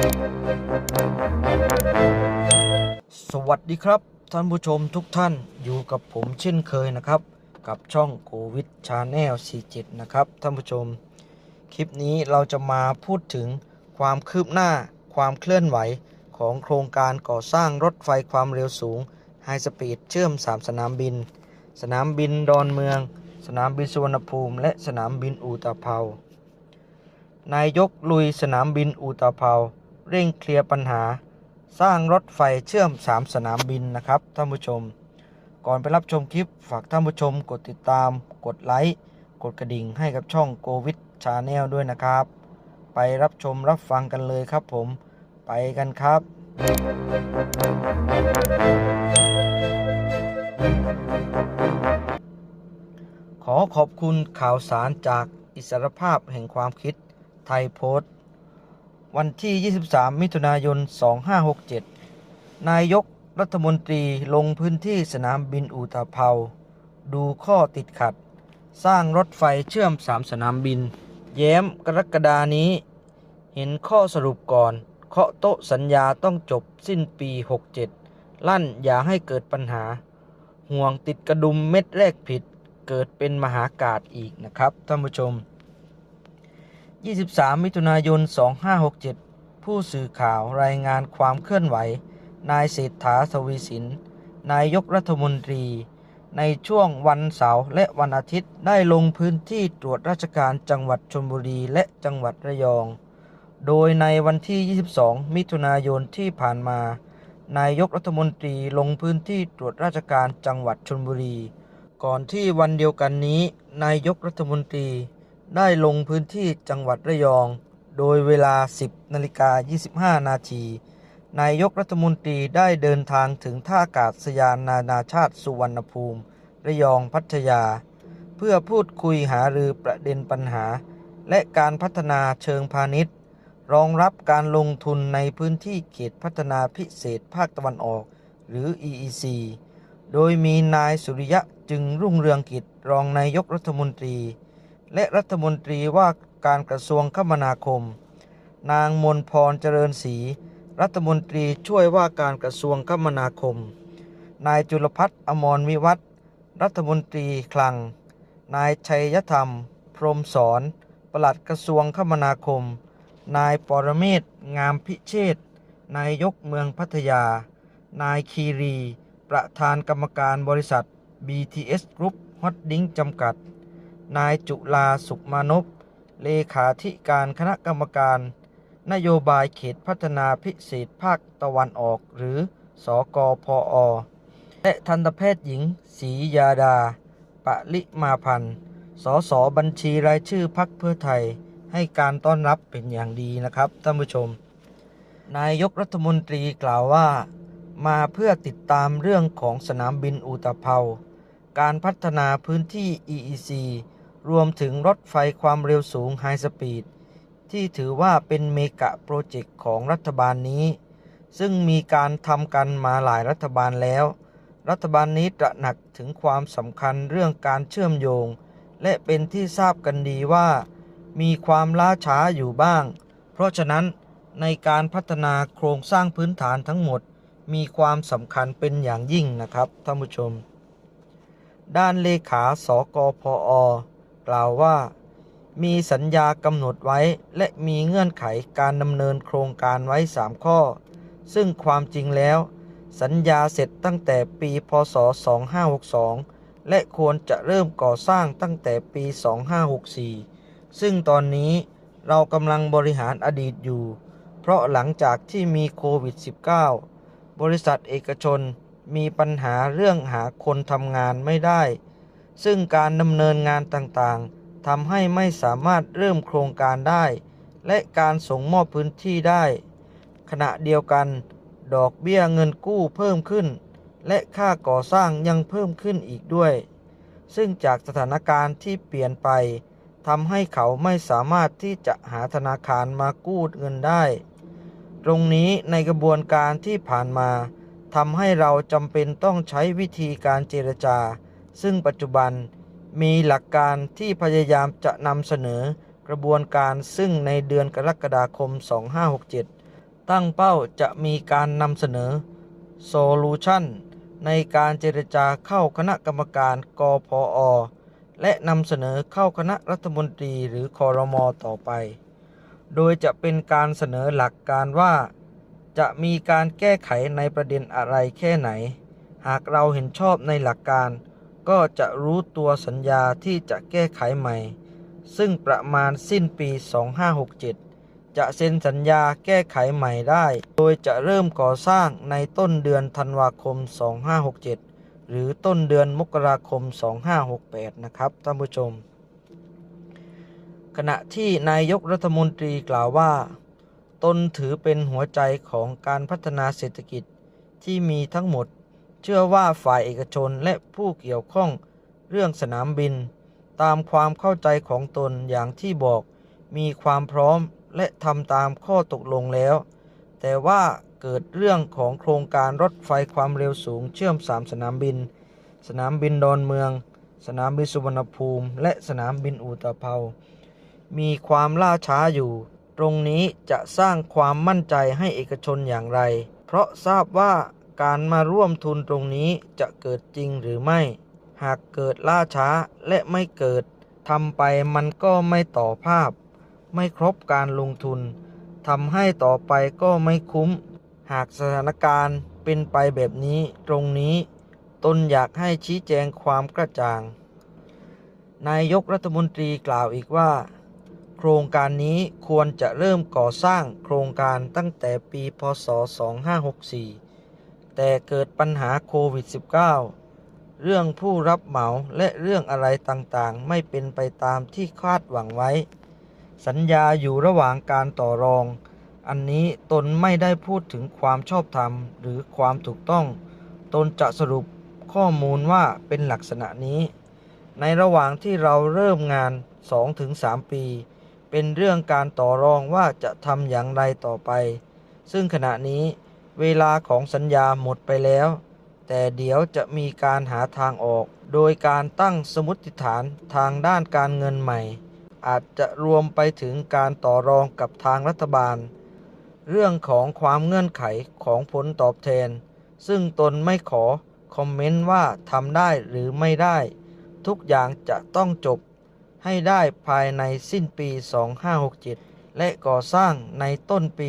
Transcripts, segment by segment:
สวัสดีครับท่านผู้ชมทุกท่านอยู่กับผมเช่นเคยนะครับ กับช่องโควิดชาแนล47 นะครับ ท่านผู้ชม คลิปนี้เราจะมาพูดถึงความคืบหน้าความเคลื่อนไหวของโครงการก่อสร้างรถไฟความเร็วสูงไฮสปีดเชื่อม 3 สนามบิน สนามบินดอนเมือง สนามบินสุวรรณภูมิ และสนามบินอูตาเภานายกลุยสนามบินอูตาเภา เร่งเคลียร์ปัญหา สร้างรถไฟเชื่อม 3 สนามบินนะครับท่านผู้ชม ก่อนไปรับชมคลิปฝากท่านผู้ชมกดติดตาม กดไลค์กดกระดิ่งให้กับช่องโกวิดชาแนลด้วยนะครับ ไปรับชมรับฟังกันเลยครับผมไปกันครับขอขอบคุณข่าวสารจากอิสรภาพแห่งความคิดไทยโพสต์ วันที่ 23 มิถุนายน 2567 นายกรัฐมนตรีลงพื้นที่สนามบินอูตาเภาดูข้อติดขัด สร้างรถไฟเชื่อม3สนามบิน แย้มกรกฎานี้ เห็นข้อสรุปก่อน เคาะโต๊ะสัญญาต้องจบสิ้นปี 67 ลั่นอย่าให้เกิดปัญหา ห่วงติดกระดุมเม็ดแรกผิด เกิดเป็นมหากาศอีกนะครับท่านผู้ชม 23 มิถุนายน 2567 ผู้สื่อข่าวรายงานความเคลื่อนไหว นายเศรษฐาทวีสิน นายกรัฐมนตรี ในช่วงวันเสาร์และวันอาทิตย์ได้ลงพื้นที่ตรวจราชการจังหวัดชลบุรีและจังหวัดระยอง โดยในวันที่ 22 มิถุนายนที่ผ่านมา นายกรัฐมนตรีลงพื้นที่ตรวจราชการจังหวัดชลบุรี ก่อนที่วันเดียวกันนี้ นายกรัฐมนตรี ได้ลงพื้นที่จังหวัดระยอง โดยเวลา 10นาฬิกา25 นาที นายกรัฐมนตรีได้เดินทางถึงท่าอากาศยานนานาชาติสุวรรณภูมิ ระยองพัทยา เพื่อพูดคุยหารือประเด็นปัญหา และการพัฒนาเชิงพาณิชย์ รองรับการลงทุนในพื้นที่เขตพัฒนาพิเศษภาคตะวันออก หรือ EEC โดยมีนายสุริยะจึงรุ่งเรืองกิจรองนายกรัฐมนตรี และรัฐมนตรีว่าการกระทรวงคมนาคม นางมนพรเจริญศรีรัฐมนตรีช่วยว่าการกระทรวงคมนาคม นายจุลพัฒน์อมรวิวัฒรัฐมนตรีคลัง นายชัยธรรม พรหมสอนปลัดกระทรวงคมนาคม นายปรเมศงามพิเชษนายกเมืองพัทยา นายคีรี ประธานกรรมการบริษัท BTS Group ฮอตดิ้งจำกัด นายจุลาสุขมานพเลขาธิการคณะกรรมการ นโยบายเขตพัฒนาพิเศษภาคตะวันออกหรือสกพอและทันตแพทย์หญิงศรียาดาปริมาพันธ์สสบัญชีรายชื่อพักเพื่อไทย ให้การต้อนรับเป็นอย่างดีนะครับท่านผู้ชม นายกรัฐมนตรีกล่าวว่า มาเพื่อติดตามเรื่องของสนามบินอูตะเภาการพัฒนาพื้นที่ EEC รวมถึงรถไฟความเร็วสูงไฮสปีดที่ถือว่าเป็นเมกะโปรเจกต์ของรัฐบาลนี้ ซึ่งมีการทำกันมาหลายรัฐบาลแล้ว รัฐบาลนี้ตระหนักถึงความสำคัญเรื่องการเชื่อมโยง และเป็นที่ทราบกันดีว่า มีความล้าช้าอยู่บ้าง เพราะฉะนั้นในการพัฒนาโครงสร้างพื้นฐานทั้งหมด มีความสำคัญเป็นอย่างยิ่งนะครับท่านผู้ชม ด้านเลขาสกพอ กล่าวว่า มีสัญญากำหนดไว้และมีเงื่อนไขการดำเนินโครงการไว้ 3 ข้อ ซึ่งความจริงแล้ว สัญญาเสร็จตั้งแต่ปีพศ 2562 และควรจะเริ่มก่อสร้างตั้งแต่ปี 2564 ซึ่งตอนนี้เรากำลังบริหารอดีตอยู่ เพราะหลังจากที่มีโควิด -19 บริษัทเอกชนมีปัญหาเรื่องหาคนทำงานไม่ได้ ซึ่งการดำเนินงานต่างๆทำให้ไม่สามารถเริ่มโครงการได้ และการส่งมอบพื้นที่ได้ ขณะเดียวกัน ดอกเบี้ยเงินกู้เพิ่มขึ้น และค่าก่อสร้างยังเพิ่มขึ้นอีกด้วย ซึ่งจากสถานการณ์ที่เปลี่ยนไปทำให้เขาไม่สามารถที่จะหาธนาคารมากู้เงินได้ ตรงนี้ในกระบวนการที่ผ่านมาทำให้เราจำเป็นต้องใช้วิธีการเจรจา ซึ่งปัจจุบันมีหลักการที่พยายามจะนำเสนอกระบวนการซึ่งในเดือนกรกฎาคม 2567 ตั้งเป้าจะมีการนำเสนอโซลูชันในการเจรจาเข้าคณะกรรมการกพอและนำเสนอเข้าคณะรัฐมนตรีหรือคอรมอต่อไป โดยจะเป็นการเสนอหลักการว่า จะมีการแก้ไขในประเด็นอะไรแค่ไหน หากเราเห็นชอบในหลักการ ก็จะรู้ตัวสัญญาที่จะแก้ไขใหม่ ซึ่งประมาณสิ้นปี 2567 จะเซ็นสัญญาแก้ไขใหม่ได้ โดยจะเริ่มก่อสร้างในต้นเดือนธันวาคม 2567 หรือต้นเดือนมกราคม 2568 นะครับท่านผู้ชม ขณะที่นายกรัฐมนตรีกล่าวว่า ตนถือเป็นหัวใจของการพัฒนาเศรษฐกิจที่มีทั้งหมด เชื่อว่าฝ่ายเอกชนและผู้เกี่ยวข้องเรื่องสนามบิน ตามความเข้าใจของตนอย่างที่บอกมีความพร้อมและทำตามข้อตกลงแล้ว แต่ว่าเกิดเรื่องของโครงการรถไฟความเร็วสูงเชื่อม 3 สนามบิน สนามบินดอนเมือง สนามบินสุวรรณภูมิ และสนามบินอูตะเภามีความล่าช้าอยู่ ตรงนี้จะสร้างความมั่นใจให้เอกชนอย่างไร เพราะทราบว่า การมาร่วมทุนตรงนี้จะเกิดจริงหรือไม่ หากเกิดล่าช้าและไม่เกิดทำไปมันก็ไม่ต่อภาพ ไม่ครบการลงทุนทำให้ต่อไปก็ไม่คุ้ม หากสถานการณ์เป็นไปแบบนี้ตรงนี้ ตนอยากให้ชี้แจงความกระจ่าง นายกรัฐมนตรีกล่าวอีกว่า โครงการนี้ควรจะเริ่มก่อสร้างโครงการตั้งแต่ปีพศ 2564 แต่เกิดปัญหาโควิด -19 เรื่องผู้รับเหมาและเรื่องอะไรต่างๆ ไม่เป็นไปตามที่คาดหวังไว้ สัญญาอยู่ระหว่างการต่อรอง อันนี้ตนไม่ได้พูดถึงความชอบธรรมหรือความถูกต้อง ตนจะสรุปข้อมูลว่าเป็นลักษณะนี้ ในระหว่างที่เราเริ่มงาน 2-3 ปี เป็นเรื่องการต่อรองว่าจะทำอย่างไรต่อไป ซึ่งขณะนี้ เวลาของสัญญาหมดไปแล้ว แต่เดี๋ยวจะมีการหาทางออก โดยการตั้งสมมติฐานทางด้านการเงินใหม่ อาจจะรวมไปถึงการต่อรองกับทางรัฐบาล เรื่องของความเงื่อนไขของผลตอบแทน ซึ่งตนไม่ขอคอมเมนต์ว่าทำได้หรือไม่ได้ ทุกอย่างจะต้องจบให้ได้ภายในสิ้นปี 2567 และก่อสร้างในต้นปี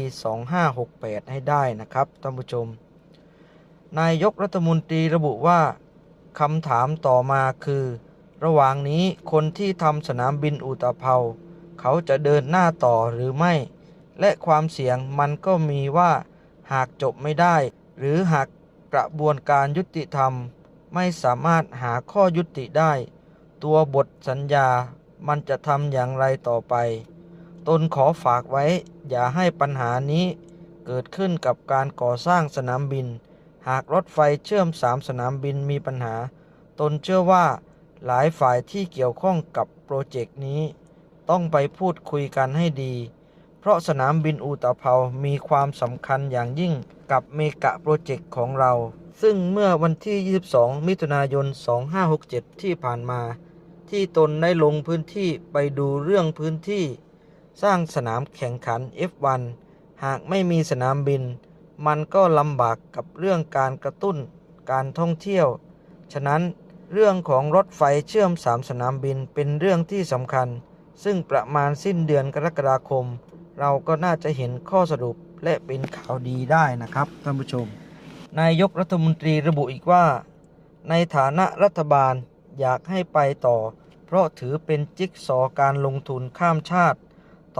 2568 ให้ได้นะครับท่านผู้ชม นายกรัฐมนตรีระบุว่าคำถามต่อมาคือ ระหว่างนี้คนที่ทำสนามบินอุตภเปาเขาจะเดินหน้าต่อหรือไม่ และความเสี่ยงมันก็มีว่าหากจบไม่ได้ หรือหากกระบวนการยุติธรรม ไม่สามารถหาข้อยุติได้ ตัวบทสัญญามันจะทำอย่างไรต่อไป ตนขอฝากไว้ อย่าให้ปัญหานี้เกิดขึ้นกับการก่อสร้างสนามบิน หากรถไฟเชื่อมสามสนามบินมีปัญหา ตนเชื่อว่าหลายฝ่ายที่เกี่ยวข้องกับโปรเจกต์นี้ ต้องไปพูดคุยกันให้ดี เพราะสนามบินอูตะเภามีความสำคัญอย่างยิ่งกับเมกะโปรเจกต์ของเรา ซึ่งเมื่อวันที่ 22 มิถุนายน 2567 ที่ผ่านมา ที่ตนได้ลงพื้นที่ไปดูเรื่องพื้นที่ สร้างสนามแข่งขัน F1 หากไม่มีสนามบิน มันก็ลำบากกับเรื่องการกระตุ้นการท่องเที่ยว ฉะนั้นเรื่องของรถไฟเชื่อมสามสนามบินเป็นเรื่องที่สำคัญ ซึ่งประมาณสิ้นเดือนกรกฎาคม เราก็น่าจะเห็นข้อสรุปและเป็นข่าวดีได้นะครับท่านผู้ชม นายกรัฐมนตรีระบุอีกว่า ในฐานะรัฐบาลอยากให้ไปต่อ เพราะถือเป็นจิ๊กซอว์การลงทุนข้ามชาติ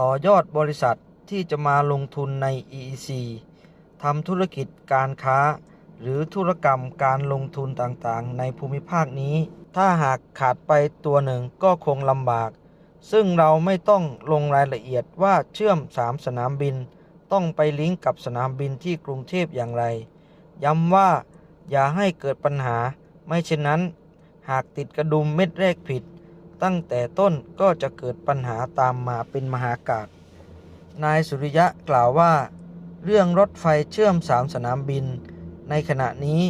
ต่อยอดบริษัทที่จะมาลงทุนใน EEC ทำธุรกิจการค้า หรือธุรกรรมการลงทุนต่างๆ ในภูมิภาคนี้ ถ้าหากขาดไปตัวหนึ่งก็คงลำบาก ซึ่งเราไม่ต้องลงรายละเอียดว่าเชื่อม 3 สนามบิน ต้องไปลิงก์กับสนามบินที่กรุงเทพอย่างไร ย้ำว่าอย่าให้เกิดปัญหา ไม่เช่นนั้น หากติดกระดุมเม็ดแรกผิด ตั้งแต่ต้นก็จะเกิดปัญหาตามมาเป็นมหากาศนายสุริยะกล่าวว่า เรื่องรถไฟเชื่อมสามสนามบิน ในขณะนี้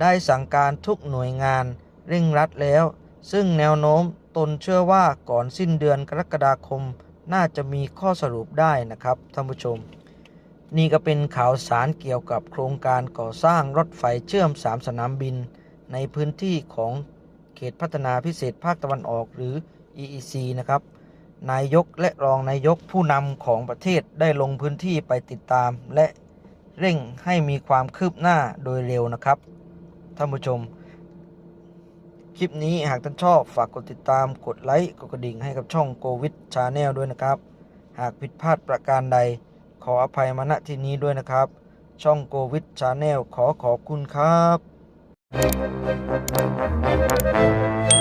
ได้สั่งการทุกหน่วยงานเร่งรัดแล้ว ซึ่งแนวโน้มตนเชื่อว่าก่อนสิ้นเดือนกรกฎาคมน่าจะมีข้อสรุปได้นะครับท่านผู้ชม นี่ก็เป็นข่าวสารเกี่ยวกับโครงการก่อสร้างรถไฟเชื่อม3สนามบิน ในพื้นที่ของ เขตพัฒนาพิเศษภาคตะวันออกหรือ EEC นะครับ นายกและรองนายกผู้นำของประเทศได้ลงพื้นที่ไปติดตาม และเร่งให้มีความคืบหน้าโดยเร็วนะครับ ท่านผู้ชม คลิปนี้หากท่านชอบฝากกดติดตามกดไลค์กดกระดิ่งให้กับช่องโกวิดชาแนลด้วยนะครับ หากผิดพลาดประการใด ขออภัยมาณที่นี้ด้วยนะครับ ช่องโกวิดชาแนลขอขอบคุณครับ Música